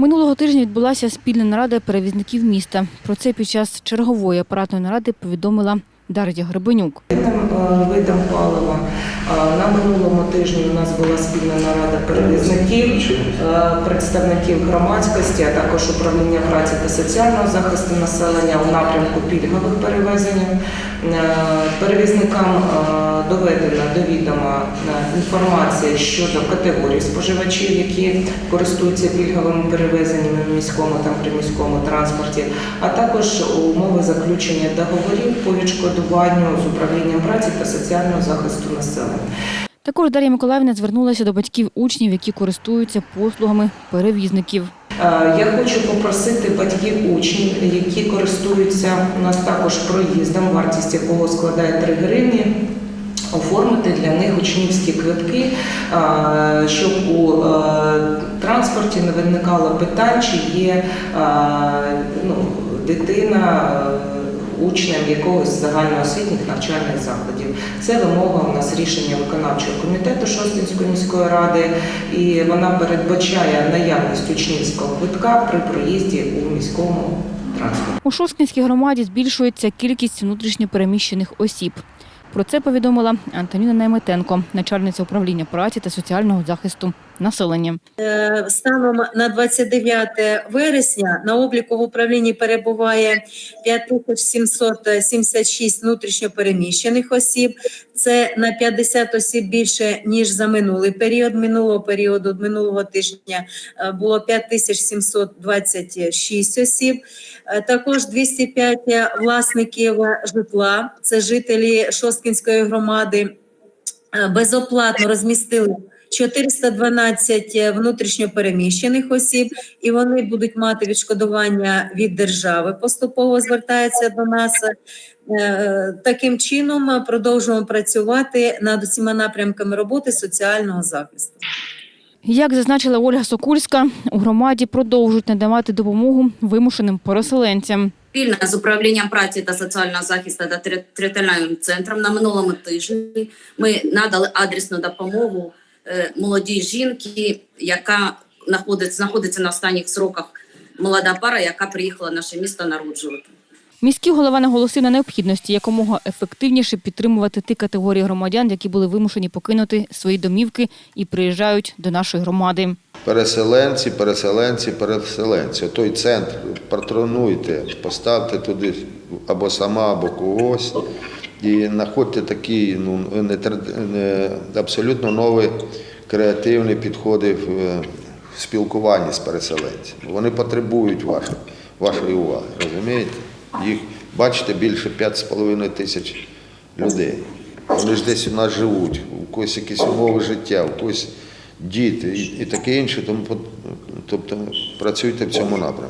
Минулого тижня відбулася спільна нарада перевізників міста. Про це під час чергової апаратної наради повідомила Дар'я Гребенюк. Єдиним е, видом палива е, на минулому тижні у нас була спільна нарада перевізників, е, представників громадськості, а також управління праці та соціального захисту населення у напрямку пільгових перевезень. Перевізникам доведена до відома інформація щодо категорій споживачів, які користуються пільговими перевезеннями в міському та приміському транспорті, а також умови заключення договорів по відшкодуванню з управлінням праці та соціального захисту населення. Також Дар'я Миколаївна звернулася до батьків учнів, які користуються послугами перевізників. Е, Я хочу попросити батьків учнів, які користуються у нас також проїздом, вартість якого складає 3 гривні. Оформити для них учнівські квитки, е, щоб у е, транспорті не виникало питань, чи є ну, дитина учнем якогось загальноосвітніх навчальних закладів. Це вимога у нас рішення виконавчого комітету Шостинської міської ради, і вона передбачає наявність учнівського квитка при проїзді у міському транспорті. У Шосткинській громаді збільшується кількість внутрішньопереміщених осіб. Про це повідомила Антоніна Найметенко, начальниця управління праці та соціального захисту населення. Е, Станом на 29 вересня на обліку в управлінні перебуває 5776 внутрішньопереміщених осіб. Це на 50 осіб більше ніж за минулий період. Минулого періоду минулого тижня е, було 5726 осіб. Е, Також 205 власників житла. Це жителі Шосткінської громади. Безоплатно розмістили 412 внутрішньопереміщених осіб, і вони будуть мати відшкодування від держави. Поступово звертаються до нас. Е, Таким чином продовжуємо працювати над усіма напрямками роботи соціального захисту. Як зазначила Ольга Сокульська, у громаді продовжують надавати допомогу вимушеним переселенцям. Спільно з управлінням праці та соціального захисту та тери- територіальним центром на минулому тижні ми надали адресну допомогу е, молодій жінці, яка знаходиться, знаходиться на останніх сроках молода пара, яка приїхала в наше місто народжувати. Міський голова наголосив на необхідності якомога ефективніше підтримувати ті категорії громадян, які були вимушені покинути свої домівки і приїжджають до нашої громади. Переселенці, переселенці, переселенці. Той центр патронуйте, поставте туди або сама, або когось. І знаходьте такі ну, не, не, абсолютно нові креативні підходи в, в спілкуванні з переселенцями. Вони потребують вашої, вашої уваги, розумієте? Їх, бачите, більше 5,5 тисяч людей. Вони ж десь у нас живуть, у когось якісь умови життя, у когось діти і, і таке інше. Тому тобто працюйте в цьому напрямку.